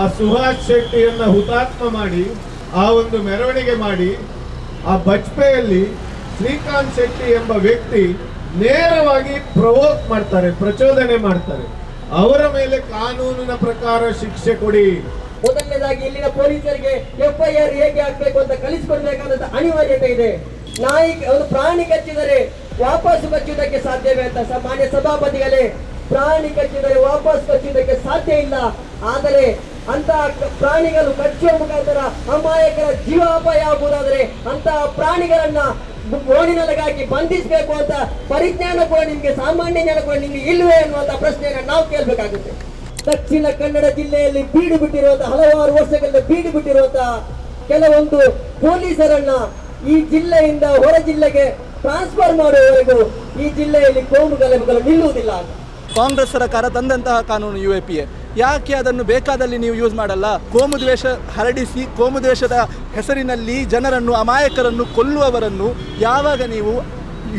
ಆ ಸುಭಾಷ್ ಶೆಟ್ಟಿಯನ್ನ ಹುತಾತ್ಮ ಮಾಡಿ, ಆ ಒಂದು ಮೆರವಣಿಗೆ ಮಾಡಿ, ಆ ಬಜ್ಪೆಯಲ್ಲಿ ಶ್ರೀಕಾಂತ್ ಶೆಟ್ಟಿ ಎಂಬ ವ್ಯಕ್ತಿ ನೇರವಾಗಿ ಪ್ರವೋಕ್ ಮಾಡ್ತಾರೆ, ಪ್ರಚೋದನೆ ಮಾಡ್ತಾರೆ. ಅವರ ಮೇಲೆ ಕಾನೂನಿನ ಪ್ರಕಾರ ಶಿಕ್ಷೆ ಕೊಡಿ. ಮೊದಲನೇದಾಗಿ ಇಲ್ಲಿನ ಪೊಲೀಸರಿಗೆ ಎಫ್ಐಆರ್ ಹೇಗೆ ಆಗ್ಬೇಕು ಅಂತ ಕಲಿಸಿಕೊಡ್ಬೇಕಾದಂತ ಅನಿವಾರ್ಯತೆ ಇದೆ. ನಾಯಿ, ಒಂದು ಪ್ರಾಣಿ ಕಚ್ಚಿದರೆ ವಾಪಸ್ ಬಚ್ಚುವುದಕ್ಕೆ ಸಾಧ್ಯವೇ ಅಂತ ಮಾನ್ಯ ಸಭಾಪತಿಗಳೇ ಪ್ರಾಣಿ ಕಚ್ಚಿದರೆ ವಾಪಸ್ ಕಚ್ಚುವುದಕ್ಕೆ ಸಾಧ್ಯ ಇಲ್ಲ. ಆದರೆ ಅಂತಹ ಪ್ರಾಣಿಗಳು ಕಚ್ಚುವ ಮುಖಾಂತರ ಅಮಾಯಕರ ಜೀವಾಪಾಯ ಆಗುವುದಾದರೆ ಅಂತಹ ಪ್ರಾಣಿಗಳನ್ನ ಬೋನಿನೊಳಗಾಗಿ ಬಂಧಿಸಬೇಕು ಅಂತ ಪರಿಜ್ಞಾನ ಕೂಡ ನಿಮಗೆ, ಸಾಮಾನ್ಯ ಜ್ಞಾನ ಕೂಡ ನಿಮಗೆ ಇಲ್ಲವೇ ಅನ್ನುವಂತ ಪ್ರಶ್ನೆಯನ್ನು ನಾವು ಕೇಳಬೇಕಾಗುತ್ತೆ. ದಕ್ಷಿಣ ಕನ್ನಡ ಜಿಲ್ಲೆಯಲ್ಲಿ ಬೀಡು ಬಿಟ್ಟಿರುವಂತಹ, ಹಲವಾರು ವರ್ಷಗಳಿಂದ ಬೀಡು ಬಿಟ್ಟಿರುವಂತಹ ಕೆಲವೊಂದು ಪೊಲೀಸರನ್ನ ಈ ಜಿಲ್ಲೆಯಿಂದ ಹೊರ ಜಿಲ್ಲೆಗೆ ಟ್ರಾನ್ಸ್ಫರ್ ಮಾಡುವವರೆಗೂ ಈ ಜಿಲ್ಲೆಯಲ್ಲಿ ಕೋಮು ಗಲಭೆಗಳು ನಿಲ್ಲುವುದಿಲ್ಲ ಅಂತ. ಕಾಂಗ್ರೆಸ್ ಸರ್ಕಾರ ತಂದಂತಹ ಕಾನೂನು ಯು ಎ ಪಿ ಎ. ಯಾಕೆ ಅದನ್ನು ಬೇಕಾದಲ್ಲಿ ನೀವು ಯೂಸ್ ಮಾಡಲ್ಲ? ಕೋಮು ದ್ವೇಷ ಹರಡಿಸಿ, ಕೋಮು ದ್ವೇಷದ ಹೆಸರಿನಲ್ಲಿ ಜನರನ್ನು, ಅಮಾಯಕರನ್ನು ಕೊಲ್ಲುವವರನ್ನು ಯಾವಾಗ ನೀವು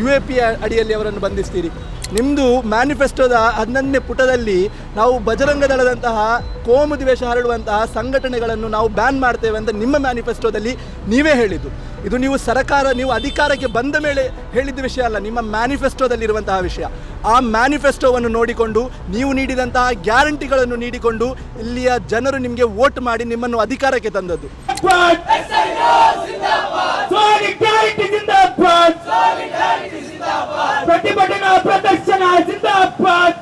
ಯು ಎ ಪಿ ಅಡಿಯಲ್ಲಿ ಅವರನ್ನು ಬಂಧಿಸ್ತೀರಿ? ನಿಮ್ಮದು ಮ್ಯಾನಿಫೆಸ್ಟೋದ ಹನ್ನೊಂದನೇ ಪುಟದಲ್ಲಿ ನಾವು ಬಜರಂಗ ದಳದಂತಹ ಕೋಮು ದ್ವೇಷ ಹರಡುವಂತಹ ಸಂಘಟನೆಗಳನ್ನು ನಾವು ಬ್ಯಾನ್ ಮಾಡ್ತೇವೆ ಅಂತ ನಿಮ್ಮ ಮ್ಯಾನಿಫೆಸ್ಟೋದಲ್ಲಿ ನೀವೇ ಹೇಳಿದ್ದು. ಇದು ನೀವು ಸರಕಾರ, ನೀವು ಅಧಿಕಾರಕ್ಕೆ ಬಂದ ಮೇಲೆ ಹೇಳಿದ ವಿಷಯ ಅಲ್ಲ, ನಿಮ್ಮ ಮ್ಯಾನಿಫೆಸ್ಟೋದಲ್ಲಿರುವಂತಹ ವಿಷಯ. ಆ ಮ್ಯಾನಿಫೆಸ್ಟೋವನ್ನು ನೋಡಿಕೊಂಡು, ನೀವು ನೀಡಿದಂತಹ ಗ್ಯಾರಂಟಿಗಳನ್ನು ನೀಡಿಕೊಂಡು, ಇಲ್ಲಿಯ ಜನರು ನಿಮಗೆ ವೋಟ್ ಮಾಡಿ ನಿಮ್ಮನ್ನು ಅಧಿಕಾರಕ್ಕೆ ತಂದದ್ದು. ಪ್ರತಿಭಟನಾ ಪ್ರದರ್ಶನ ಜಿಂದಾಬಾದ್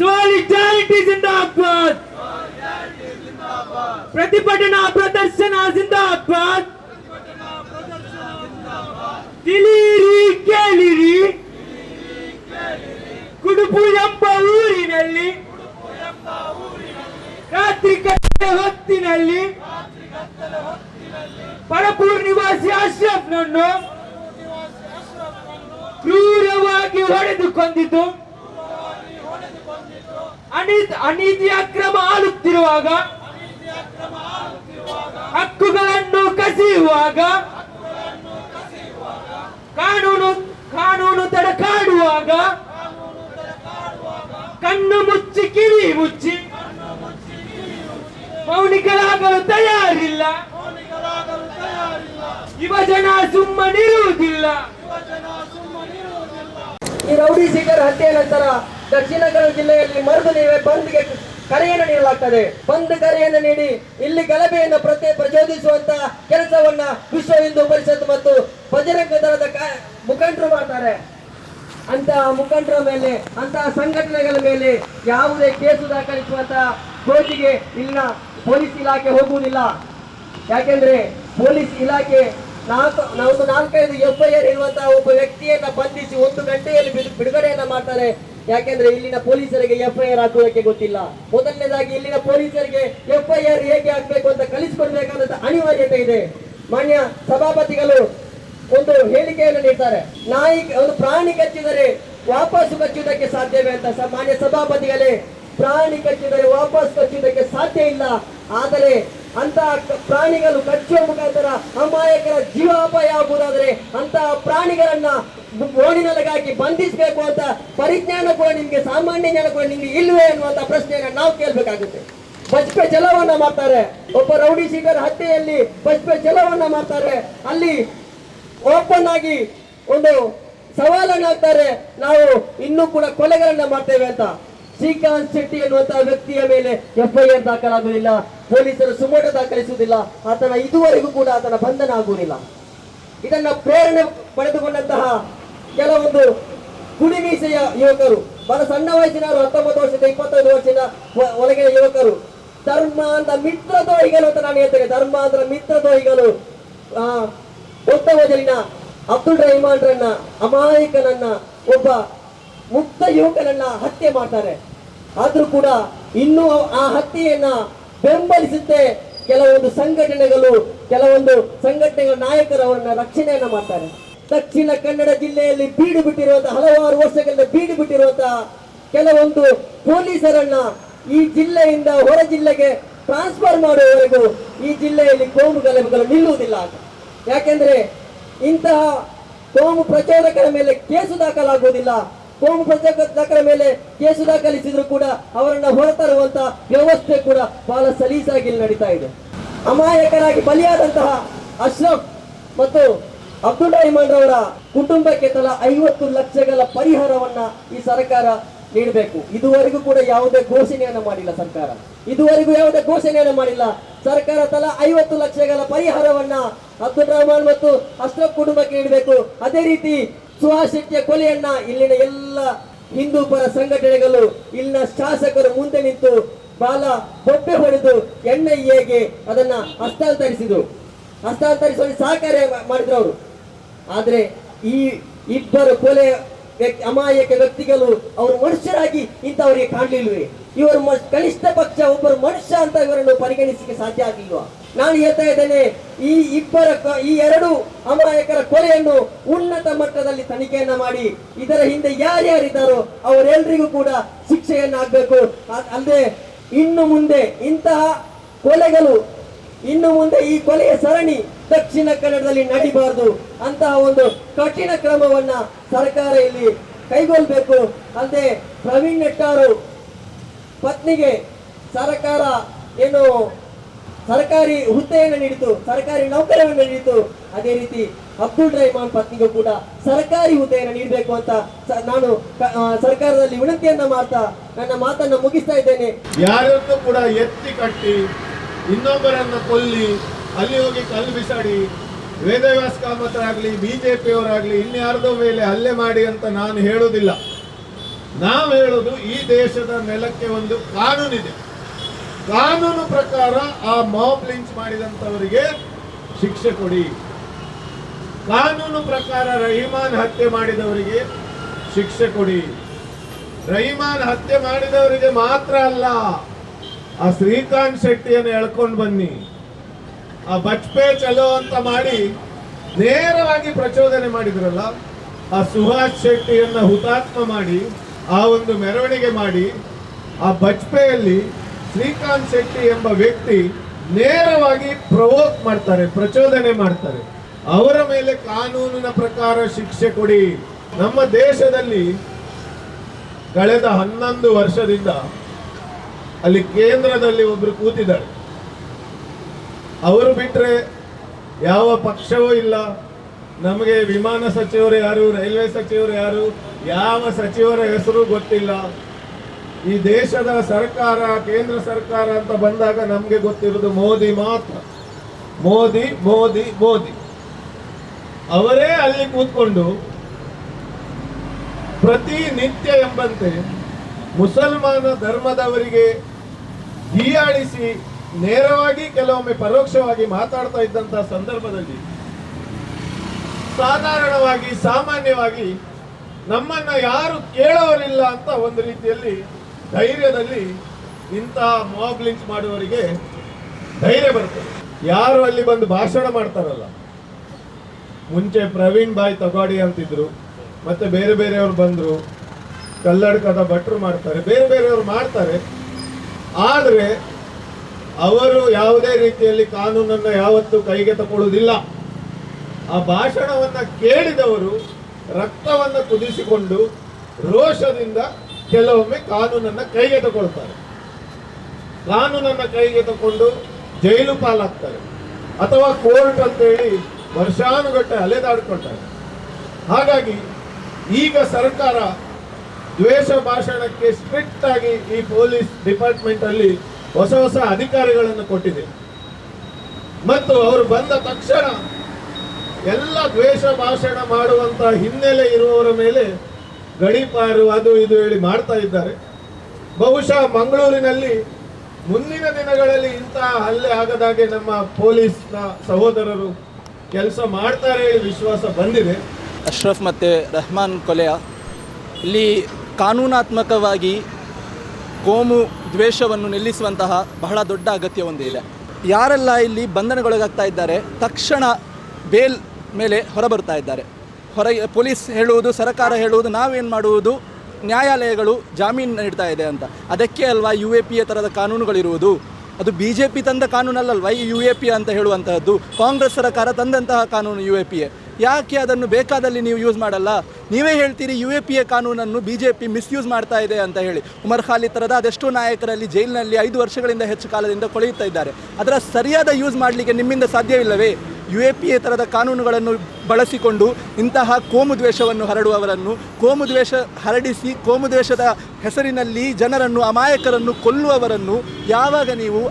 ಸಾಲಿಡಾರಿಟಿ ಜಿಂದಾಬಾದ್ ಪ್ರತಿಭಟನಾ ಪ್ರದರ್ಶನ ಜಿಂದಾಬಾದ್. ತಿಳಿರಿ ಕೇಳಿರಿ. ಕುಡುಪು ಎಂಬ ಊರಿನಲ್ಲಿ ರಾತ್ರಿ ಕತ್ತಲ ಹೊತ್ತಿನಲ್ಲಿ, ಪರಪೂರ್ ನಿವಾಸಿ ಅಶ್ರಫ್ನನ್ನು ಕ್ರೂರವಾಗಿ ಹೊಡೆದು ಕೊಂದಿದ್ದು ಅನೀತಿ ಅನೀತಿ ಅಕ್ರಮ ಆಳುತ್ತಿರುವಾಗ ಹಕ್ಕುಗಳನ್ನು ಕಸಿಯುವಾಗ, ಕಾನೂನು ಕಾನೂನು ತಡಕಾಡುವಾಗ ಕಣ್ಣು ಮುಚ್ಚಿ ಕಿವಿ ಮುಚ್ಚಿ, ಮೌನಿಕರಾಗಲು ತಯಾರಿಲ್ಲ. ಯುವ ಜನ ಸುಮ್ಮನಿರುವುದಿಲ್ಲ ಈ ರೌಡಿ ಸಿಖರ್ ಹತ್ಯೆ ನಂತರ ದಕ್ಷಿಣ ಕನ್ನಡ ಜಿಲ್ಲೆಯಲ್ಲಿ ಮರುದಿನವೇ ಬಂದ್ಗೆ ಕರೆಯನ್ನು ನೀಡಲಾಗ್ತದೆ. ಬಂದ್ ಕರೆಯನ್ನು ನೀಡಿ, ಇಲ್ಲಿ ಗಲಭೆಯನ್ನು ಪ್ರತಿ ಪ್ರಚೋದಿಸುವಂತ ಕೆಲಸವನ್ನ ವಿಶ್ವ ಹಿಂದೂ ಪರಿಷತ್ ಮತ್ತು ಬಜರಂಗ ದಳದ ಮುಖಂಡರು ಮಾಡ್ತಾರೆ. ಅಂತಹ ಮುಖಂಡರ ಮೇಲೆ ಅಂತಹ ಸಂಘಟನೆಗಳ ಮೇಲೆ ಯಾವುದೇ ಕೇಸು ದಾಖಲಿಸುವಂತ ಕೋರ್ಟಿಗೆ ಇಲ್ಲ ಪೊಲೀಸ್ ಇಲಾಖೆ ಹೋಗುವುದಿಲ್ಲ. ಯಾಕೆಂದ್ರೆ ಪೊಲೀಸ್ ಇಲಾಖೆ ನಾಲ್ಕು ನಾವು ನಾಲ್ಕೈದು ಎಫ್ ಐ ಇರುವಂತಹ ಒಬ್ಬ ವ್ಯಕ್ತಿಯನ್ನ ಬಂಧಿಸಿ ಒಂದು ಗಂಟೆಯಲ್ಲಿ ಬಿಡು- ಬಿಡುಗಡೆಯನ್ನ ಮಾಡ್ತಾರೆ. ಯಾಕೆಂದ್ರೆ ಇಲ್ಲಿನ ಪೊಲೀಸರಿಗೆ ಎಫ್ಐಆರ್ ಹಾಕುವುದಕ್ಕೆ ಗೊತ್ತಿಲ್ಲ. ಮೊದಲನೇದಾಗಿ ಇಲ್ಲಿನ ಪೊಲೀಸರಿಗೆ ಎಫ್ಐಆರ್ ಹೇಗೆ ಹಾಕಬೇಕು ಅಂತ ಕಲಿಸಿಕೊಡ್ಬೇಕಾದಂತ ಅನಿವಾರ್ಯತೆ ಇದೆ. ಮಾನ್ಯ ಸಭಾಪತಿಗಳು ಒಂದು ಹೇಳಿಕೆಯನ್ನು ನೀಡ್ತಾರೆ. ನಾಯಿ ಒಂದು ಪ್ರಾಣಿ ಕಚ್ಚಿದರೆ ವಾಪಸ್ ಕಚ್ಚುವುದಕ್ಕೆ ಸಾಧ್ಯವೇ ಅಂತ ಮಾನ್ಯ ಸಭಾಪತಿಗಳೇ, ಪ್ರಾಣಿ ಕಚ್ಚಿದರೆ ವಾಪಸ್ ಕಚ್ಚುವುದಕ್ಕೆ ಸಾಧ್ಯ ಇಲ್ಲ. ಆದರೆ ಅಂತಹ ಪ್ರಾಣಿಗಳು ಕಚ್ಚುವ ಮುಖಾಂತರ ಅಮಾಯಕರ ಜೀವಾಪಾಯ ಆಗುವುದಾದರೆ ಅಂತಹ ಪ್ರಾಣಿಗಳನ್ನ ಓಣಿನಲಗಾಕಿ ಬಂಧಿಸಬೇಕು ಅಂತ ಪರಿಜ್ಞಾನ ಕೂಡ ನಿಮ್ಗೆ, ಸಾಮಾನ್ಯ ಜ್ಞಾನ ಕೂಡ ನಿಮ್ಗೆ ಇಲ್ಲವೇ ಅನ್ನುವಂತ ಪ್ರಶ್ನೆಯನ್ನ ನಾವು ಕೇಳಬೇಕಾಗುತ್ತೆ. ಬಜ್ಪೆ ಜಲವನ್ನ ಮಾಡ್ತಾರೆ. ಒಬ್ಬ ರೌಡಿ ಶೀಟರ್ ಹತ್ಯೆಯಲ್ಲಿ ಬಜ್ಪೆ ಜಲವನ್ನ ಮಾಡ್ತಾರೆ. ಅಲ್ಲಿ ಓಪನ್ ಆಗಿ ಒಂದು ಸವಾಲನ್ನ ಹಾಕ್ತಾರೆ. ನಾವು ಇನ್ನೂ ಕೂಡ ಕೊಲೆಗಳನ್ನ ಮಾಡ್ತೇವೆ ಅಂತ. ಶ್ರೀಕಾಂತ್ ಶೆಟ್ಟಿ ಎನ್ನುವಂತಹ ವ್ಯಕ್ತಿಯ ಮೇಲೆ ಎಫ್ಐಆರ್ ದಾಖಲಾಗುವುದಿಲ್ಲ. ಪೊಲೀಸರು ಸುಮೋಟ ದಾಖಲಿಸುವುದಿಲ್ಲ. ಆತನ ಇದುವರೆಗೂ ಕೂಡ ಆತನ ಬಂಧನ ಆಗುವುದಿಲ್ಲ. ಇದನ್ನ ಪ್ರೇರಣೆ ಪಡೆದುಕೊಂಡಂತಹ ಕೆಲವೊಂದು ಕುಡಿಮೀಸೆಯ ಯುವಕರು, ಬಹಳ ಸಣ್ಣ ವಯಸ್ಸಿನವರು, ಹತ್ತೊಂಬತ್ತು ವರ್ಷದ ಇಪ್ಪತ್ತೈದು ವರ್ಷದ ಒಳಗಿನ ಯುವಕರು ಮಿತ್ರ ಮಿತ್ರದ್ರೋಹಿಗಳು ಅಂತ ನಾನು ಹೇಳ್ತೇನೆ. ಧರ್ಮಾಂಧ ಮಿತ್ರದ್ರೋಹಿಗಳು ಆ ಒತ್ತವಜಲಿನ ಅಬ್ದುಲ್ ರಹಮಾನ್ರನ್ನ, ಅಮಾಯಕನನ್ನ, ಒಬ್ಬ ಮುಕ್ತ ಯುವಕನನ್ನ ಹತ್ಯೆ ಮಾಡ್ತಾರೆ. ಆದ್ರೂ ಕೂಡ ಇನ್ನೂ ಆ ಹತ್ಯೆಯನ್ನ ಬೆಂಬಲಿಸುತ್ತೆ. ಕೆಲವೊಂದು ಸಂಘಟನೆಗಳು, ಕೆಲವೊಂದು ಸಂಘಟನೆಗಳ ನಾಯಕರು ಅವರನ್ನ ರಕ್ಷಣೆಯನ್ನ ಮಾಡ್ತಾರೆ. ದಕ್ಷಿಣ ಕನ್ನಡ ಜಿಲ್ಲೆಯಲ್ಲಿ ಬೀಡು ಬಿಟ್ಟಿರುವಂತಹ ಹಲವಾರು ವರ್ಷಗಳಿಂದ ಬೀಡು ಬಿಟ್ಟಿರುವಂತಹ ಕೆಲವೊಂದು ಪೊಲೀಸರನ್ನ ಈ ಜಿಲ್ಲೆಯಿಂದ ಹೊರ ಜಿಲ್ಲೆಗೆ ಟ್ರಾನ್ಸ್ಫರ್ ಮಾಡುವವರೆಗೂ ಈ ಜಿಲ್ಲೆಯಲ್ಲಿ ಕೋಮು ಗಲಭೆಗಳು ನಿಲ್ಲುವುದಿಲ್ಲ ಯಾಕೆಂದ್ರೆ ಇಂತಹ ಕೋಮು ಪ್ರಚೋದಕರ ಮೇಲೆ ಕೇಸು ದಾಖಲಾಗುವುದಿಲ್ಲ. ಕೋಮು ಪ್ರಜಾಕರ ಮೇಲೆ ಕೇಸು ದಾಖಲಿಸಿದ್ರು ಕೂಡ ಅವರನ್ನ ಹೊರತರುವಂತ ವ್ಯವಸ್ಥೆ ಕೂಡ ಬಹಳ ಸಲೀಸಾಗಿ ನಡೀತಾ ಇದೆ. ಅಮಾಯಕರಾಗಿ ಬಲಿಯಾದಂತಹ ಅಶ್ರಫ್ ಮತ್ತು ಅಬ್ದುಲ್ ರಹಮಾನ್ ರವರ ಕುಟುಂಬಕ್ಕೆ ತಲಾ ಐವತ್ತು ಲಕ್ಷಗಳ ಪರಿಹಾರವನ್ನ ಈ ಸರ್ಕಾರ ನೀಡಬೇಕು. ಇದುವರೆಗೂ ಕೂಡ ಯಾವುದೇ ಘೋಷಣೆಯನ್ನ ಮಾಡಿಲ್ಲ ಸರ್ಕಾರ. ಇದುವರೆಗೂ ಯಾವುದೇ ಘೋಷಣೆಯನ್ನ ಮಾಡಿಲ್ಲ. ಸರ್ಕಾರ ತಲಾ ಐವತ್ತು ಲಕ್ಷಗಳ ಪರಿಹಾರವನ್ನ ಅಬ್ದುಲ್ ರಹಮಾನ್ ಮತ್ತು ಅಶ್ರಫ್ ಕುಟುಂಬಕ್ಕೆ ನೀಡಬೇಕು. ಅದೇ ರೀತಿ ಸುಹಾಸ್ ಶೆಟ್ಟಿಯ ಕೊಲೆಯನ್ನ ಇಲ್ಲಿನ ಎಲ್ಲ ಹಿಂದೂ ಪರ ಸಂಘಟನೆಗಳು, ಇಲ್ಲಿನ ಶಾಸಕರು ಮುಂದೆ ನಿಂತು ಬಾಲ ಬೊಬ್ಬೆ ಹೊಡೆದು ಎನ್ಐಎಗೆ ಅದನ್ನ ಹಸ್ತಾಂತರಿಸಿದ್ರು. ಹಸ್ತಾಂತರಿಸುವ ಸಹಕಾರ ಮಾಡಿದ್ರು ಅವರು. ಆದ್ರೆ ಈ ಇಬ್ಬರು ಕೊಲೆ ಅಮಾಯಕ ವ್ಯಕ್ತಿಗಳು ಅವರು ಮನುಷ್ಯರಾಗಿ ಇಂಥವರಿಗೆ ಕಾಣಲಿಲ್ವೇ? ಇವರು ಕನಿಷ್ಠ ಪಕ್ಷ ಒಬ್ಬರು ಮನುಷ್ಯ ಅಂತ ಇವರನ್ನು ಪರಿಗಣಿಸಲಿಕ್ಕೆ ಸಾಧ್ಯ ಆಗಿಲ್ವಾ ನಾನು ಹೇಳ್ತಾ ಇದ್ದೇನೆ, ಈ ಇಬ್ಬರ ಈ ಎರಡು ಅಮಾಯಕರ ಕೊಲೆಯನ್ನು ಉನ್ನತ ಮಟ್ಟದಲ್ಲಿ ತನಿಖೆಯನ್ನ ಮಾಡಿ, ಇದರ ಹಿಂದೆ ಯಾರ್ಯಾರಿದ್ದಾರೋ ಅವರೆಲ್ಲರಿಗೂ ಕೂಡ ಶಿಕ್ಷೆಯನ್ನ ಆಗ್ಬೇಕು. ಅ- ಅಲ್ಲದೆ ಇನ್ನು ಮುಂದೆ ಇಂತಹ ಕೊಲೆಗಳು, ಇನ್ನು ಮುಂದೆ ಈ ಕೊಲೆಯ ಸರಣಿ ದಕ್ಷಿಣ ಕನ್ನಡದಲ್ಲಿ ನಡಿಬಾರದು. ಅಂತಹ ಒಂದು ಕಠಿಣ ಕ್ರಮವನ್ನ ಸರ್ಕಾರ ಇಲ್ಲಿ ಕೈಗೊಳ್ಳಬೇಕು ಅಲ್ಲದೆ ಪ್ರವೀಣ್ ನೆಟ್ಟಾರು ಪತ್ನಿಗೆ ಸರ್ಕಾರ ಏನು ಸರ್ಕಾರಿ ಹುದ್ದೆಯನ್ನು ನೀಡಿತು, ಸರ್ಕಾರಿ ನೌಕರಿಯನ್ನು ನೀಡಿತು. ಅದೇ ರೀತಿ ಅಬ್ದುಲ್ ರಹಮಾನ್ ಪತ್ನಿಗೂ ಕೂಡ ಸರ್ಕಾರಿ ಹುದ್ದೆಯನ್ನು ನೀಡಬೇಕು ಅಂತ ನಾನು ಸರ್ಕಾರದಲ್ಲಿ ವಿನಂತಿಯನ್ನ ಮಾಡ್ತಾ ನನ್ನ ಮಾತನ್ನ ಮುಗಿಸ್ತಾ ಇದ್ದೇನೆ. ಯಾರನ್ನು ಕೂಡ ಎತ್ತಿ ಕಟ್ಟಿ ಇನ್ನೊಬ್ಬರನ್ನ ಕೊಲ್ಲಿ, ಅಲ್ಲಿ ಹೋಗಿ ಕಲ್ಲು ಬಿಸಾಡಿ ವೇದವ್ಯಾಸ ಕಾಮತರಾಗ್ಲಿ ಬಿಜೆಪಿಯವರಾಗ್ಲಿ, ಇನ್ಯಾರ್ದೋ ಮೇಲೆ ಹಲ್ಲೆ ಮಾಡಿ ಅಂತ ನಾನು ಹೇಳುವುದಿಲ್ಲ. ನಾವು ಹೇಳೋದು ಈ ದೇಶದ ನೆಲಕ್ಕೆ ಒಂದು ಕಾನೂನಿದೆ. ಕಾನೂನು ಪ್ರಕಾರ ಆ ಮಾಬ್ ಲಿಂಚ್ ಮಾಡಿದಂಥವರಿಗೆ ಶಿಕ್ಷೆ ಕೊಡಿ. ಕಾನೂನು ಪ್ರಕಾರ ರಹಿಮಾನ್ ಹತ್ಯೆ ಮಾಡಿದವರಿಗೆ ಶಿಕ್ಷೆ ಕೊಡಿ. ರಹಿಮಾನ್ ಹತ್ಯೆ ಮಾಡಿದವರಿಗೆ ಮಾತ್ರ ಅಲ್ಲ, ಆ ಶ್ರೀಕಾಂತ್ ಶೆಟ್ಟಿಯನ್ನು ಎಳ್ಕೊಂಡು ಬನ್ನಿ. ಆ ಬಚ್ಪೆ ಚಲೋ ಅಂತ ಮಾಡಿ ನೇರವಾಗಿ ಪ್ರಚೋದನೆ ಮಾಡಿದ್ರಲ್ಲ, ಆ ಸುಭಾಷ್ ಶೆಟ್ಟಿಯನ್ನ ಹುತಾತ್ಮ ಮಾಡಿ, ಆ ಒಂದು ಮೆರವಣಿಗೆ ಮಾಡಿ, ಆ ಬಚ್ಪೆಯಲ್ಲಿ ಶ್ರೀಕಾಂತ್ ಶೆಟ್ಟಿ ಎಂಬ ವ್ಯಕ್ತಿ ನೇರವಾಗಿ ಪ್ರವೋಕ್ ಮಾಡ್ತಾರೆ, ಪ್ರಚೋದನೆ ಮಾಡ್ತಾರೆ. ಅವರ ಮೇಲೆ ಕಾನೂನಿನ ಪ್ರಕಾರ ಶಿಕ್ಷೆ ಕೊಡಿ. ನಮ್ಮ ದೇಶದಲ್ಲಿ ಕಳೆದ ಹನ್ನೊಂದು ವರ್ಷದಿಂದ ಅಲ್ಲಿ ಕೇಂದ್ರದಲ್ಲಿ ಒಬ್ರು ಕೂತಿದ್ದಾರೆ. ಅವರು ಬಿಟ್ರೆ ಯಾವ ಪಕ್ಷವೂ ಇಲ್ಲ. ನಮಗೆ ವಿಮಾನ ಸಚಿವರು ಯಾರು, ರೈಲ್ವೆ ಸಚಿವರು ಯಾರು, ಯಾವ ಸಚಿವರ ಹೆಸರು ಗೊತ್ತಿಲ್ಲ. ಈ ದೇಶದ ಸರ್ಕಾರ, ಕೇಂದ್ರ ಸರ್ಕಾರ ಅಂತ ಬಂದಾಗ ನಮಗೆ ಗೊತ್ತಿರೋದು ಮೋದಿ ಮಾತ್ರ. ಮೋದಿ ಮೋದಿ ಮೋದಿ. ಅವರೇ ಅಲ್ಲಿ ಕೂತ್ಕೊಂಡು ಪ್ರತಿನಿತ್ಯ ಎಂಬಂತೆ ಮುಸಲ್ಮಾನ ಧರ್ಮದವರಿಗೆ ಹೀಯಾಳಿಸಿ ನೇರವಾಗಿ ಕೆಲವೊಮ್ಮೆ ಪರೋಕ್ಷವಾಗಿ ಮಾತಾಡ್ತಾ ಇದ್ದಂತ ಸಂದರ್ಭದಲ್ಲಿ ಸಾಧಾರಣವಾಗಿ, ಸಾಮಾನ್ಯವಾಗಿ ನಮ್ಮನ್ನ ಯಾರು ಕೇಳೋರಿಲ್ಲ ಅಂತ ಒಂದು ರೀತಿಯಲ್ಲಿ ಧೈರ್ಯದಲ್ಲಿ ಇಂತಹ ಮಾಬ್ ಲಿಂಚ್ ಮಾಡುವವರಿಗೆ ಧೈರ್ಯ ಬರ್ತದೆ ಯಾರು ಅಲ್ಲಿ ಬಂದು ಭಾಷಣ ಮಾಡ್ತಾರಲ್ಲ? ಮುಂಚೆ ಪ್ರವೀಣ್ ಬಾಯ್ ತಗೋಡಿ ಅಂತಿದ್ರು, ಮತ್ತೆ ಬೇರೆ ಬೇರೆಯವರು ಬಂದ್ರು, ಕಲ್ಲಡ್ಕದ ಭಟ್ರು ಮಾಡ್ತಾರೆ, ಬೇರೆ ಬೇರೆಯವರು ಮಾಡ್ತಾರೆ. ಆದರೆ ಅವರು ಯಾವುದೇ ರೀತಿಯಲ್ಲಿ ಕಾನೂನನ್ನು ಯಾವತ್ತೂ ಕೈಗೆ ತಗೊಳ್ಳುವುದಿಲ್ಲ ಆ ಭಾಷಣವನ್ನ ಕೇಳಿದವರು ರಕ್ತವನ್ನು ಕುದಿಸಿಕೊಂಡು ರೋಷದಿಂದ ಕೆಲವೊಮ್ಮೆ ಕಾನೂನನ್ನ ಕೈಗೆ ತಗೊಳ್ತಾರೆ. ಕಾನೂನನ್ನ ಕೈಗೆ ತಕೊಂಡು ಜೈಲು ಪಾಲಾಗ್ತಾರೆ. ಅಥವಾ ಕೋರ್ಟ್ ಅಂತೇಳಿ ವರ್ಷಾನುಗಟ್ಟೆ ಅಲೆದಾಡ್ಕೊಳ್ತಾರೆ ಹಾಗಾಗಿ ಈಗ ಸರ್ಕಾರ ದ್ವೇಷ ಭಾಷಣಕ್ಕೆ ಸ್ಟ್ರಿಕ್ಟ್ ಆಗಿ ಈ ಪೊಲೀಸ್ ಡಿಪಾರ್ಟ್ಮೆಂಟ್ ಅಲ್ಲಿ ಹೊಸ ಹೊಸ ಅಧಿಕಾರಿಗಳನ್ನು ಕೊಟ್ಟಿದೆ. ಮತ್ತು ಅವರು ಬಂದ ತಕ್ಷಣ ಎಲ್ಲ ದ್ವೇಷ ಭಾಷಣ ಮಾಡುವಂತ ಹಿನ್ನೆಲೆ ಇರುವವರ ಮೇಲೆ ಗಡೀಪಾರು ಅದು ಇದು ಹೇಳಿ ಮಾಡ್ತಾ ಇದ್ದಾರೆ. ಬಹುಶಃ ಮಂಗಳೂರಿನಲ್ಲಿ ಮುಂದಿನ ದಿನಗಳಲ್ಲಿ ಇಂತಹ ಹಲ್ಲೆ ಆಗದಾಗೆ ನಮ್ಮ ಪೊಲೀಸ್ನ ಸಹೋದರರು ಕೆಲಸ ಮಾಡ್ತಾರೆ ಹೇಳಿ ವಿಶ್ವಾಸ ಬಂದಿದೆ. ಅಶ್ರಫ್ ಮತ್ತು ರೆಹಮಾನ್ ಕೊಲೆಯ ಇಲ್ಲಿ ಕಾನೂನಾತ್ಮಕವಾಗಿ ಕೋಮು ದ್ವೇಷವನ್ನು ನಿಲ್ಲಿಸುವಂತಹ ಬಹಳ ದೊಡ್ಡ ಅಗತ್ಯ ಹೊಂದಿದೆ ಯಾರೆಲ್ಲ ಇಲ್ಲಿ ಬಂಧನಗೊಳಗಾಗ್ತಾ ಇದ್ದಾರೆ, ತಕ್ಷಣ ಬೇಲ್ ಮೇಲೆ ಹೊರಬರ್ತಾ ಇದ್ದಾರೆ. ಹೊರಗೆ ಪೊಲೀಸ್ ಹೇಳುವುದು, ಸರ್ಕಾರ ಹೇಳುವುದು, ನಾವೇನು ಮಾಡುವುದು? ನ್ಯಾಯಾಲಯಗಳು ಜಾಮೀನು ನೀಡ್ತಾ ಇದೆ ಅಂತ. ಅದಕ್ಕೆ ಅಲ್ವಾ ಯು ಎ ಪಿ ಥರದ ಕಾನೂನುಗಳಿರುವುದು? ಅದು ಬಿ ಜೆ ಪಿ ತಂದ ಕಾನೂನಲ್ಲಲ್ವಾ ಈ ಯು ಎ ಪಿ ಅಂತ ಹೇಳುವಂತಹದ್ದು? ಕಾಂಗ್ರೆಸ್ ಸರ್ಕಾರ ತಂದಂತಹ ಕಾನೂನು ಯು ಎ ಪಿ ಎ ಯಾಕೆ ಅದನ್ನು ಬೇಕಾದಲ್ಲಿ ನೀವು ಯೂಸ್ ಮಾಡಲ್ಲ? ನೀವೇ ಹೇಳ್ತೀರಿ ಯು ಎ ಪಿ ಎ ಕಾನೂನನ್ನು ಬಿ ಜೆ ಪಿ ಮಿಸ್ಯೂಸ್ ಮಾಡ್ತಾ ಇದೆ ಅಂತ ಹೇಳಿ. ಉಮರ್ ಖಾಲಿ ಥರದ ಅದೆಷ್ಟೋ ನಾಯಕರಲ್ಲಿ ಜೈಲಿನಲ್ಲಿ ಐದು ವರ್ಷಗಳಿಂದ ಹೆಚ್ಚು ಕಾಲದಿಂದ ಕೊಳೆಯುತ್ತಾ ಇದ್ದಾರೆ. ಅದರ ಸರಿಯಾದ ಯೂಸ್ ಮಾಡಲಿಕ್ಕೆ ನಿಮ್ಮಿಂದ ಸಾಧ್ಯವಿಲ್ಲವೇ ಯು ಎ ಪಿ ಎ ಥರದ ಕಾನೂನುಗಳನ್ನು ಬಳಸಿಕೊಂಡು ಇಂತಹ ಕೋಮು ದ್ವೇಷವನ್ನು ಹರಡುವವರನ್ನು, ಕೋಮು ದ್ವೇಷ ಹರಡಿಸಿ ಕೋಮು ದ್ವೇಷದ ಹೆಸರಿನಲ್ಲಿ ಜನರನ್ನು, ಅಮಾಯಕರನ್ನು ಕೊಲ್ಲುವವರನ್ನು ಯಾವಾಗ ನೀವು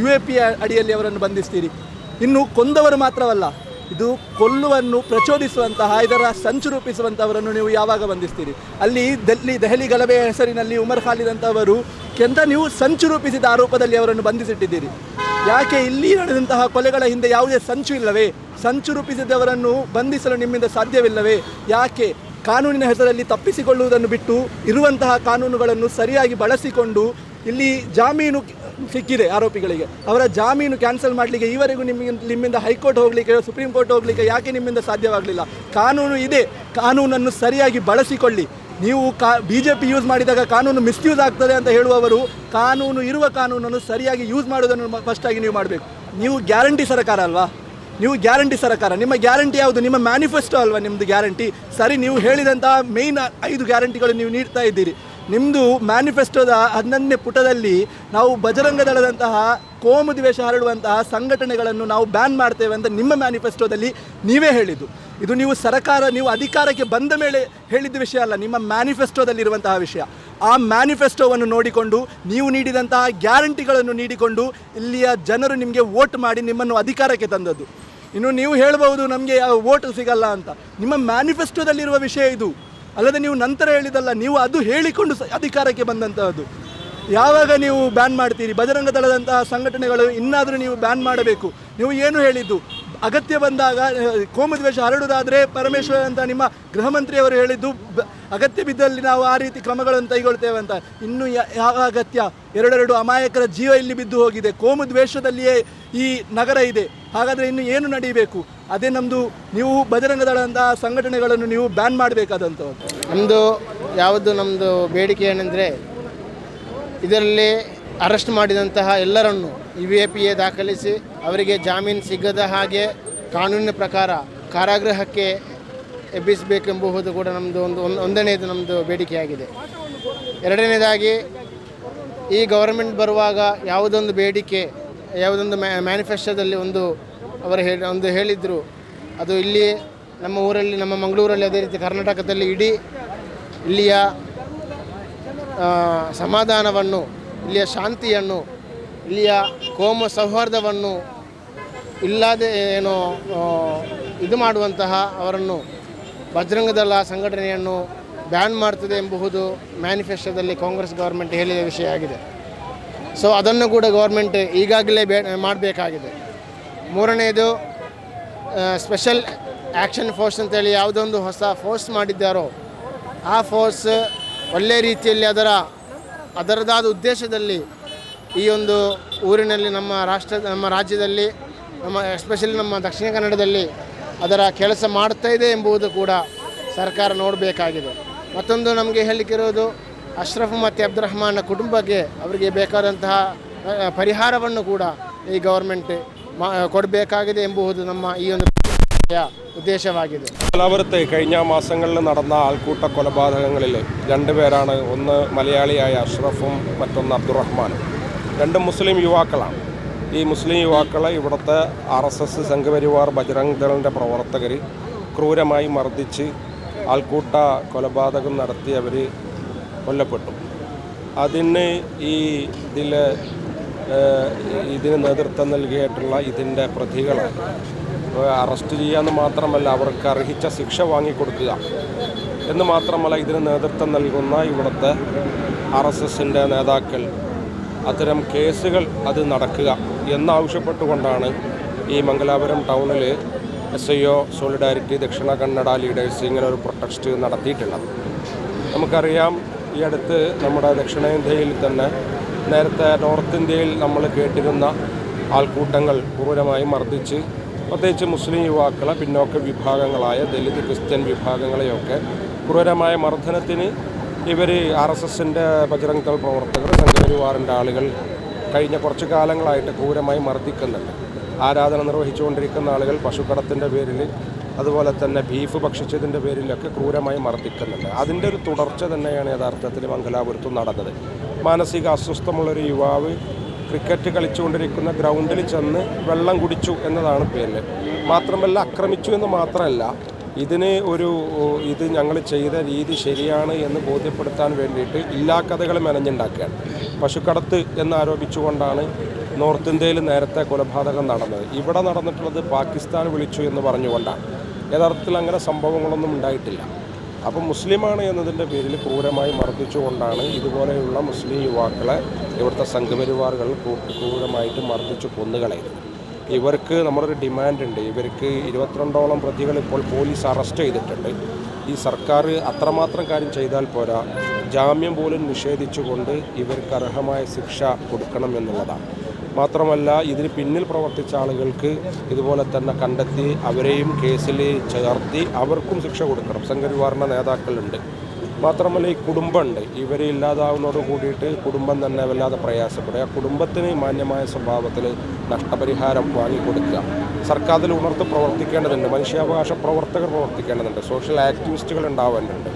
ಯು ಎ ಪಿ ಅಡಿಯಲ್ಲಿ ಅವರನ್ನು ಬಂಧಿಸ್ತೀರಿ? ಇನ್ನು ಕೊಂದವರು ಮಾತ್ರವಲ್ಲ, ಇದು ಕೊಲ್ಲುವನ್ನು ಪ್ರಚೋದಿಸುವಂತಹ, ಇದರ ಸಂಚು ರೂಪಿಸುವಂಥವರನ್ನು ನೀವು ಯಾವಾಗ ಬಂಧಿಸ್ತೀರಿ? ಅಲ್ಲಿ ದೆಲ್ಲಿ, ದೆಹಲಿ ಗಲಭೆಯ ಹೆಸರಿನಲ್ಲಿ ಉಮರ್ ಖಾಲಿದ್ ಅಂತವರು ಕೆಂತ ನೀವು ಸಂಚು ರೂಪಿಸಿದ ಆರೋಪದಲ್ಲಿ ಅವರನ್ನು ಬಂಧಿಸಿಟ್ಟಿದ್ದೀರಿ? ಯಾಕೆ ಇಲ್ಲಿ ನಡೆದಂತಹ ಕೊಲೆಗಳ ಹಿಂದೆ ಯಾವುದೇ ಸಂಚು ಇಲ್ಲವೇ? ಸಂಚು ರೂಪಿಸಿದವರನ್ನು ಬಂಧಿಸಲು ನಿಮ್ಮಿಂದ ಸಾಧ್ಯವಿಲ್ಲವೇ? ಯಾಕೆ? ಕಾನೂನಿನ ಹೆಸರಲ್ಲಿ ತಪ್ಪಿಸಿಕೊಳ್ಳುವುದನ್ನು ಬಿಟ್ಟು ಇರುವಂತಹ ಕಾನೂನುಗಳನ್ನು ಸರಿಯಾಗಿ ಬಳಸಿಕೊಂಡು ಇಲ್ಲಿ ಜಾಮೀನು ಸಿಕ್ಕಿದೆ ಆರೋಪಿಗಳಿಗೆ. ಅವರ ಜಾಮೀನು ಕ್ಯಾನ್ಸಲ್ ಮಾಡಲಿಕ್ಕೆ ಈವರೆಗೂ ನಿಮಗೆ ನಿಮ್ಮಿಂದ ಹೈಕೋರ್ಟ್ ಹೋಗಲಿಕ್ಕೆ, ಸುಪ್ರೀಂ ಕೋರ್ಟ್ ಹೋಗಲಿಕ್ಕೆ ಯಾಕೆ ನಿಮ್ಮಿಂದ ಸಾಧ್ಯವಾಗಲಿಲ್ಲ? ಕಾನೂನು ಇದೆ. ಕಾನೂನನ್ನು ಸರಿಯಾಗಿ ಬಳಸಿಕೊಳ್ಳಿ. ನೀವು ಕಾ ಬಿ ಜೆ ಪಿ ಯೂಸ್ ಮಾಡಿದಾಗ ಕಾನೂನು ಮಿಸ್ಯೂಸ್ ಆಗ್ತದೆ ಅಂತ ಹೇಳುವವರು, ಕಾನೂನು ಇರುವ ಕಾನೂನನ್ನು ಸರಿಯಾಗಿ ಯೂಸ್ ಮಾಡೋದನ್ನು ಫಸ್ಟಾಗಿ ನೀವು ಮಾಡಬೇಕು. ನೀವು ಗ್ಯಾರಂಟಿ ಸರ್ಕಾರ ಅಲ್ವಾ? ನೀವು ಗ್ಯಾರಂಟಿ ಸರ್ಕಾರ. ನಿಮ್ಮ ಗ್ಯಾರಂಟಿ ಯಾವುದು? ನಿಮ್ಮ ಮ್ಯಾನಿಫೆಸ್ಟೋ ಅಲ್ವಾ ನಿಮ್ಮದು ಗ್ಯಾರಂಟಿ ಸರಿ, ನೀವು ಹೇಳಿದಂತಹ ಮೇಯ್ನ್ ಐದು ಗ್ಯಾರಂಟಿಗಳು ನೀವು ನೀಡ್ತಾ ಇದ್ದೀರಿ. ನಿಮ್ಮದು ಮ್ಯಾನಿಫೆಸ್ಟೋದ ಹನ್ನೊಂದನೇ ಪುಟದಲ್ಲಿ ನಾವು ಬಜರಂಗ ದಳದಂತಹ ಕೋಮು ದ್ವೇಷ ಹರಡುವಂತಹ ಸಂಘಟನೆಗಳನ್ನು ನಾವು ಬ್ಯಾನ್ ಮಾಡ್ತೇವೆ ಅಂತ ನಿಮ್ಮ ಮ್ಯಾನಿಫೆಸ್ಟೋದಲ್ಲಿ ನೀವೇ ಹೇಳಿದ್ದು. ಇದು ನೀವು ಸರಕಾರ, ನೀವು ಅಧಿಕಾರಕ್ಕೆ ಬಂದ ಮೇಲೆ ಹೇಳಿದ ವಿಷಯ ಅಲ್ಲ, ನಿಮ್ಮ ಮ್ಯಾನಿಫೆಸ್ಟೋದಲ್ಲಿರುವಂತಹ ವಿಷಯ. ಆ ಮ್ಯಾನಿಫೆಸ್ಟೋವನ್ನು ನೋಡಿಕೊಂಡು, ನೀವು ನೀಡಿದಂತಹ ಗ್ಯಾರಂಟಿಗಳನ್ನು ನೀಡಿಕೊಂಡು, ಇಲ್ಲಿಯ ಜನರು ನಿಮಗೆ ವೋಟ್ ಮಾಡಿ ನಿಮ್ಮನ್ನು ಅಧಿಕಾರಕ್ಕೆ ತಂದದ್ದು. ಇನ್ನು ನೀವು ಹೇಳಬಹುದು, ನಮಗೆ ವೋಟ್ ಸಿಗಲ್ಲ ಅಂತ. ನಿಮ್ಮ ಮ್ಯಾನಿಫೆಸ್ಟೋದಲ್ಲಿರುವ ವಿಷಯ ಇದು. ಅಲ್ಲದೆ ನೀವು ನಂತರ ಹೇಳಿದಲ್ಲ, ನೀವು ಅದು ಹೇಳಿಕೊಂಡು ಅಧಿಕಾರಕ್ಕೆ ಬಂದಂತಹದ್ದು. ಯಾವಾಗ ನೀವು ಬ್ಯಾನ್ ಮಾಡ್ತೀರಿ? ಬಜರಂಗ ದಳದಂತಹ ಸಂಘಟನೆಗಳು ಇನ್ನಾದರೂ ನೀವು ಬ್ಯಾನ್ ಮಾಡಬೇಕು. ನೀವು ಏನು ಹೇಳಿದ್ದು? ಅಗತ್ಯ ಬಂದಾಗ ಕೋಮದ್ವೇಷ ಹರಡುವುದಾದರೆ ಪರಮೇಶ್ವರ್ ಅಂತ ನಿಮ್ಮ ಗೃಹ ಮಂತ್ರಿಯವರು ಹೇಳಿದ್ದು ಅಗತ್ಯ ಬಿದ್ದಲ್ಲಿ ನಾವು ಆ ರೀತಿ ಕ್ರಮಗಳನ್ನು ಕೈಗೊಳ್ತೇವೆ ಅಂತ. ಇನ್ನು ಯಾವ ಅಗತ್ಯ? ಎರಡೆರಡು ಅಮಾಯಕರ ಜೀವ ಇಲ್ಲಿ ಬಿದ್ದು ಹೋಗಿದೆ. ಕೋಮು ದ್ವೇಷದಲ್ಲಿಯೇ ಈ ನಗರ ಇದೆ. ಹಾಗಾದರೆ ಇನ್ನು ಏನು ನಡೀಬೇಕು? ಅದೇ ನಮ್ಮದು ನೀವು ಬಜರಂಗದಳಂತಹ ಸಂಘಟನೆಗಳನ್ನು ನೀವು ಬ್ಯಾನ್ ಮಾಡಬೇಕಾದಂಥದ್ದು. ನಮ್ಮದು ಯಾವುದು ನಮ್ಮದು ಬೇಡಿಕೆ ಏನೆಂದರೆ, ಇದರಲ್ಲಿ ಅರೆಸ್ಟ್ ಮಾಡಿದಂತಹ ಎಲ್ಲರನ್ನು ಯು ಎ ಪಿ ಎ ದಾಖಲಿಸಿ ಅವರಿಗೆ ಜಾಮೀನು ಸಿಗದ ಹಾಗೆ ಕಾನೂನಿನ ಪ್ರಕಾರ ಕಾರಾಗೃಹಕ್ಕೆ ಎಬ್ಬಿಸಬೇಕೆಂಬುದು ಕೂಡ ನಮ್ಮದು ಒಂದು ಒಂದು ಒಂದನೇದು ನಮ್ಮದು ಬೇಡಿಕೆಯಾಗಿದೆ. ಎರಡನೇದಾಗಿ ಈ ಗೌರ್ಮೆಂಟ್ ಬರುವಾಗ ಯಾವುದೊಂದು ಬೇಡಿಕೆ, ಯಾವುದೊಂದು ಮ್ಯಾ ಮ್ಯಾನಿಫೆಸ್ಟೋದಲ್ಲಿ ಒಂದು ಅವರು ಹೇಳಿ ಒಂದು ಹೇಳಿದರು, ಅದು ಇಲ್ಲಿ ನಮ್ಮ ಊರಲ್ಲಿ, ನಮ್ಮ ಮಂಗಳೂರಲ್ಲಿ ಅದೇ ರೀತಿ ಕರ್ನಾಟಕದಲ್ಲಿ ಇಡೀ ಇಲ್ಲಿಯ ಸಮಾಧಾನವನ್ನು, ಇಲ್ಲಿಯ ಶಾಂತಿಯನ್ನು ಇಲ್ಲಿಯ ಕೋಮ ಸೌಹಾರ್ದವನ್ನು ಇಲ್ಲದೆ ಏನು ಇದು ಮಾಡುವಂತಹ ಅವರನ್ನು ಬಜರಂಗದಳ ಸಂಘಟನೆಯನ್ನು ಬ್ಯಾನ್ ಮಾಡ್ತದೆ ಎಂಬುದು ಮ್ಯಾನಿಫೆಸ್ಟೋದಲ್ಲಿ ಕಾಂಗ್ರೆಸ್ ಗೌರ್ಮೆಂಟ್ ಹೇಳಿದ ವಿಷಯ ಆಗಿದೆ. ಸೊ ಅದನ್ನು ಕೂಡ ಗೌರ್ಮೆಂಟ್ ಈಗಾಗಲೇ ಬೇ, ಮಾಡಬೇಕಾಗಿದೆ. ಮೂರನೆಯದು ಸ್ಪೆಷಲ್ ಆ್ಯಕ್ಷನ್ ಫೋರ್ಸ್ ಅಂತೇಳಿ ಯಾವುದೊಂದು ಹೊಸ ಫೋರ್ಸ್ ಮಾಡಿದ್ದಾರೋ, ಆ ಫೋರ್ಸ್ ಒಳ್ಳೆ ರೀತಿಯಲ್ಲಿ ಅದರ, ಅದರದಾದ ಉದ್ದೇಶದಲ್ಲಿ ಈ ಒಂದು ಊರಿನಲ್ಲಿ ನಮ್ಮ ರಾಷ್ಟ್ರ ನಮ್ಮ ರಾಜ್ಯದಲ್ಲಿ ನಮ್ಮ ಎಸ್ಪೆಷಲಿ ನಮ್ಮ ದಕ್ಷಿಣ ಕನ್ನಡದಲ್ಲಿ ಅದರ ಕೆಲಸ ಮಾಡ್ತಾ ಇದೆ ಎಂಬುದು ಕೂಡ ಸರ್ಕಾರ ನೋಡಬೇಕಾಗಿದೆ ಮತ್ತೊಂದು ನಮಗೆ ಹೇಳಲಿಕ್ಕಿರೋದು ಅಶ್ರಫ್ ಮತ್ತು ಅಬ್ದುರಹಮಾನ್ನ ಕುಟುಂಬಕ್ಕೆ ಅವರಿಗೆ ಬೇಕಾದಂತಹ ಆ, ಪರಿಹಾರವನ್ನು ಕೂಡ ಈ ಗೌರ್ಮೆಂಟ್ ಮಾ ಕೊಡಬೇಕಾಗಿದೆ ಎಂಬುದು ನಮ್ಮ ಈ ಒಂದು ഉദ്ദേശമാകിയത് മംഗലാപുരത്ത് കഴിഞ്ഞ മാസങ്ങളിൽ നടന്ന ആൾക്കൂട്ട കൊലപാതകങ്ങളിൽ രണ്ടുപേരാണ് ഒന്ന് മലയാളിയായ അഷ്റഫും മറ്റൊന്ന് അബ്ദുറഹ്മാനും രണ്ട് മുസ്ലിം യുവാക്കളാണ്. ഈ മുസ്ലിം യുവാക്കളെ ഇവിടുത്തെ R S S Sangh Parivar Bajrang ദളിന്റെ പ്രവർത്തകർ ക്രൂരമായി മർദ്ദിച്ച് ആൾക്കൂട്ട കൊലപാതകം നടത്തി അവർ കൊല്ലപ്പെട്ടു. അതിന് ഈ ഇതിൽ ഇതിന് നേതൃത്വം നൽകിയിട്ടുള്ള ഇതിന്റെ പ്രതികളെ അറസ്റ്റ് ചെയ്യാമെന്ന് മാത്രമല്ല അവർക്ക് അർഹിച്ച ശിക്ഷ വാങ്ങിക്കൊടുക്കുക എന്ന് മാത്രമല്ല ഇതിന് നേതൃത്വം നൽകുന്ന ഇവിടുത്തെ ആർ എസ് എസിന്റെ നേതാക്കൾ അത്തരം കേസുകൾ അത് നടക്കുക എന്നാവശ്യപ്പെട്ടുകൊണ്ടാണ് ഈ മംഗലാപുരം ടൗണിൽ S I O solidarity Dakshina Kannada leaders ഇങ്ങനെ ഒരു പ്രൊട്ടസ്റ്റ് നടത്തിയിട്ടുള്ളത്. നമുക്കറിയാം ഈ അടുത്ത് നമ്മുടെ ദക്ഷിണേന്ത്യയിൽ തന്നെ നേരത്തെ നോർത്ത് ഇന്ത്യയിൽ നമ്മൾ കേട്ടിരുന്ന ആൾക്കൂട്ടങ്ങൾ ക്രൂരമായി മർദ്ദിച്ച് പ്രത്യേകിച്ച് മുസ്ലിം യുവാക്കളെ പിന്നോക്ക വിഭാഗങ്ങളായ ദലിത് ക്രിസ്ത്യൻ വിഭാഗങ്ങളെയൊക്കെ ക്രൂരമായ മർദ്ദനത്തിന് ഇവർ ആർ എസ് എസിന്റെ ബജറംഗ് ദൾ പ്രവർത്തകർ സംഘപരിവാറിന്റെ ആളുകൾ കഴിഞ്ഞ കുറച്ച് കാലങ്ങളായിട്ട് ക്രൂരമായി മർദ്ദിക്കുന്നുണ്ട്. ആരാധന നിർവഹിച്ചുകൊണ്ടിരിക്കുന്ന ആളുകൾ പശുക്കടത്തിന്റെ പേരിൽ അതുപോലെ തന്നെ ബീഫ് ഭക്ഷിച്ചതിന്റെ പേരിലൊക്കെ ക്രൂരമായി മർദ്ദിക്കുന്നുണ്ട്. അതിന്റെ ഒരു തുടർച്ച തന്നെയാണ് യഥാർത്ഥത്തിൽ മംഗലാപുരത്ത് നടന്നത്. മാനസിക അസ്വസ്ഥമുള്ളൊരു യുവാവ് ക്രിക്കറ്റ് കളിച്ചുകൊണ്ടിരിക്കുന്ന ഗ്രൗണ്ടിൽ ചെന്ന് വെള്ളം കുടിച്ചു എന്നതാണ് പേരിൽ മാത്രമല്ല ആക്രമിച്ചു എന്ന് മാത്രമല്ല ഇതിന് ഒരു ഇത് ഞങ്ങൾ ചെയ്ത രീതി ശരിയാണ് എന്ന് ബോധ്യപ്പെടുത്താൻ വേണ്ടിയിട്ട് ഇല്ലാ കഥകൾ മെനഞ്ഞുണ്ടാക്കുകയാണ്. പശുക്കടത്ത് എന്നാരോപിച്ചുകൊണ്ടാണ് നോർത്ത് ഇന്ത്യയിൽ നേരത്തെ കൊലപാതകം നടന്നത്. ഇവിടെ നടന്നിട്ടുള്ളത് പാകിസ്ഥാൻ വിളിച്ചു എന്ന് പറഞ്ഞുകൊണ്ടാണ്. യഥാർത്ഥത്തിൽ അങ്ങനെ സംഭവങ്ങളൊന്നും ഉണ്ടായിട്ടില്ല. അപ്പം മുസ്ലിമാണ് എന്നതിന്റെ പേരിൽ ക്രൂരമായി മർദ്ദിച്ചുകൊണ്ടാണ് ഇതുപോലെയുള്ള മുസ്ലിം യുവാക്കളെ ഇവിടുത്തെ സംഘപരിവാറുകൾ ക്രൂ- ക്രൂരമായിട്ട് മർദ്ദിച്ചു കൊന്നുകളയുന്നത്. ഇവർക്ക് നമ്മളൊരു ഡിമാൻഡ് ഉണ്ട്. ഇവർക്ക് ഇരുപത്തിരണ്ടോളം പ്രതികൾ ഇപ്പോൾ പോലീസ് അറസ്റ്റ് ചെയ്തിട്ടുണ്ട്. ഈ സർക്കാർ അത്രമാത്രം കാര്യം ചെയ്താൽ പോരാ. ജാമ്യം പോലും നിഷേധിച്ചുകൊണ്ട് ഇവർക്ക് അർഹമായ ശിക്ഷ കൊടുക്കണം എന്നുള്ളതാണ്. മാത്രമല്ല ഇതിന് പിന്നിൽ പ്രവർത്തിച്ച ആളുകൾക്ക് ഇതുപോലെ തന്നെ കണ്ടെത്തി അവരെയും കേസിൽ ചേർത്തി അവർക്കും ശിക്ഷ കൊടുക്കണം. സംഘപരിവാറിന്റെ നേതാക്കളുണ്ട്. മാത്രമല്ല ഈ കുടുംബമുണ്ട്. ഇവരെ ഇല്ലാതാവുന്നതോട് കൂടിയിട്ട് കുടുംബം തന്നെ വല്ലാതെ പ്രയാസപ്പെടുക. ആ കുടുംബത്തിന് മാന്യമായ സ്വഭാവത്തിൽ നഷ്ടപരിഹാരം വാങ്ങിക്കൊടുക്കുക. സർക്കാർ അതിൽ ഉണർത്ത് പ്രവർത്തിക്കേണ്ടതുണ്ട്. മനുഷ്യാവകാശ പ്രവർത്തകർ പ്രവർത്തിക്കേണ്ടതുണ്ട്. സോഷ്യൽ ആക്ടിവിസ്റ്റുകൾ ഉണ്ടാവേണ്ടതുണ്ട്.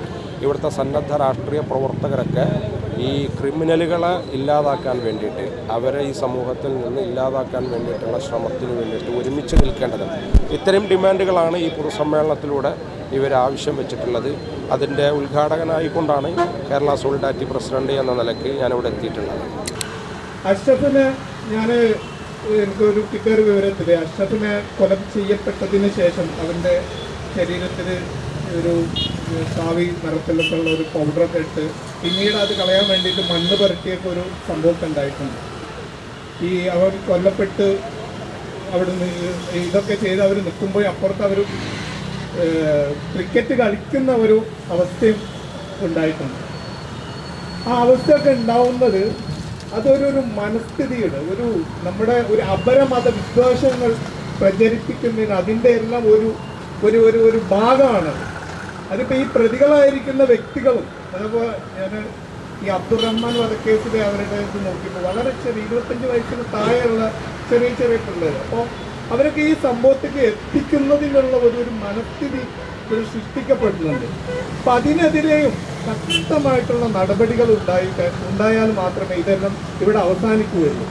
ഇവിടുത്തെ സന്നദ്ധ രാഷ്ട്രീയ പ്രവർത്തകരൊക്കെ ഈ ക്രിമിനലുകളെ ഇല്ലാതാക്കാൻ വേണ്ടിയിട്ട് അവരെ ഈ സമൂഹത്തിൽ നിന്ന് ഇല്ലാതാക്കാൻ വേണ്ടിയിട്ടുള്ള ശ്രമത്തിന് വേണ്ടിയിട്ട് ഒരുമിച്ച് നിൽക്കേണ്ടതുണ്ട് ഇത്തരം ഡിമാൻഡുകളാണ് ഈ പൊതുസമ്മേളനത്തിലൂടെ ഇവർ ആവശ്യം വെച്ചിട്ടുള്ളത്. അതിന്റെ ഉദ്ഘാടകനായിക്കൊണ്ടാണ് കേരള സോളിഡാരിറ്റി പ്രസിഡന്റ് എന്ന നിലയ്ക്ക് ഞാനിവിടെ എത്തിയിട്ടുള്ളത്. അഷ്ടത്തിന് ഞാൻ എനിക്കൊരു ഒരു വിവരത്തിൽ അഷ്റഫിനെ കൊല ചെയ്യപ്പെട്ടതിന് ശേഷം അവന്റെ ശരീരത്തിൽ ഒരു കാവി നിറത്തിലൊക്കെയുള്ള ഒരു പൗഡറൊക്കെ ഇട്ട് പിന്നീട് അത് കളയാൻ വേണ്ടിയിട്ട് മണ്ണ് പുരട്ടിയൊക്കെ ഒരു സംഭവമൊക്കെ ഉണ്ടായിട്ടുണ്ട്. ഈ അവർ കൊല്ലപ്പെട്ട് അവിടുന്ന് ഇതൊക്കെ ചെയ്ത് അവർ നിൽക്കുമ്പോൾ അപ്പുറത്ത് അവർ ക്രിക്കറ്റ് കളിക്കുന്ന ഒരു അവസ്ഥയും ഉണ്ടായിട്ടുണ്ട്. ആ അവസ്ഥയൊക്കെ ഉണ്ടാവുന്നത് അതൊരു ഒരു മനസ്ഥിതിയുടെ ഒരു നമ്മുടെ ഒരു അപരമത വിശ്വാസങ്ങൾ പ്രചരിപ്പിക്കുന്നതിന് അതിന്റെ എല്ലാം ഒരു ഒരു ഒരു ഒരു ഭാഗമാണ് അതിപ്പോൾ ഈ പ്രതികളായിരിക്കുന്ന വ്യക്തികളും അതിപ്പോൾ ഞാൻ ഈ അബ്ദുറഹ്മാൻ വധക്കേസിലെ അവരുടെ ഇത് നോക്കിയപ്പോൾ വളരെ ചെറിയ ഇരുപത്തഞ്ച് വയസ്സിന് താഴെയുള്ള ചെറിയ ചെറിയ പിള്ളേർ അപ്പോൾ അവരൊക്കെ ഈ സംഭവത്തേക്ക് എത്തിക്കുന്നതിനുള്ള ഒരു ഒരു മനസ്ഥിതി സൃഷ്ടിക്കപ്പെടുന്നുണ്ട്. അപ്പം അതിനെതിരെയും ശക്തമായിട്ടുള്ള നടപടികൾ ഉണ്ടായിട്ട് ഉണ്ടായാൽ മാത്രമേ ഇതെല്ലാം ഇവിടെ അവസാനിക്കുകയുള്ളൂ.